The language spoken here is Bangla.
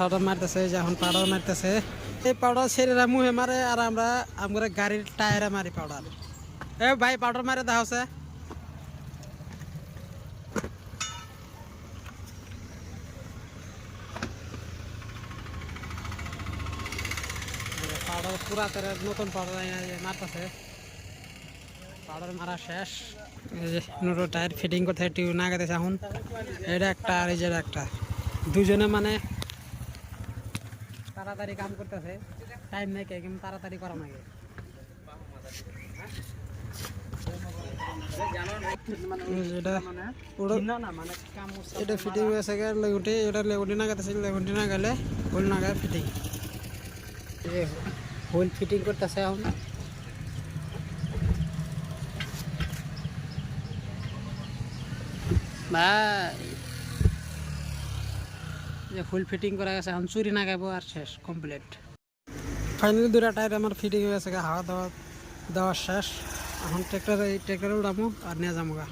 পাউডার মারতেছে যে এখন পাউডার মারতেছে, এই পাউডার ছেলেরা মুহে মারে আর আমরা আমরা গাড়ির টায়ারে মারি পাউডার। এ ভাই, পাউডার মারে দেখা পাউডার পুরা তেরে নতুন পাউডার মারতেছে। পাউডার মারা শেষ। নুটো টায়ার ফিটিং করতে টিউ না গেছে এখন এটা একটা আর এই যে একটা। দুজনে মানে তাড়াতাড়ি কাম করতেছে টাইম নেই কিন্তু তাড়াতাড়ি করা লাগে। এটা ফিটিং হয়েছে লেগুটি এটা লেগুটি না গেছে লেগুটি না গেলে হোল না গেলে ফিটিং। হোল ফিটিং করতেছে এখন। ভাই যে ফুল ফিটিং করা গেছে, এখন চুরি না গাইব আর শেষ কমপ্লিট ফাইনালি দুটা টায়ার আমার ফিটিং হয়ে গেছে হাওয়া দেওয়া দেওয়া শেষ। এখন ট্রেক্টর এই ট্রেক্টরে উড়ামো আর নিয়ে যাব গা।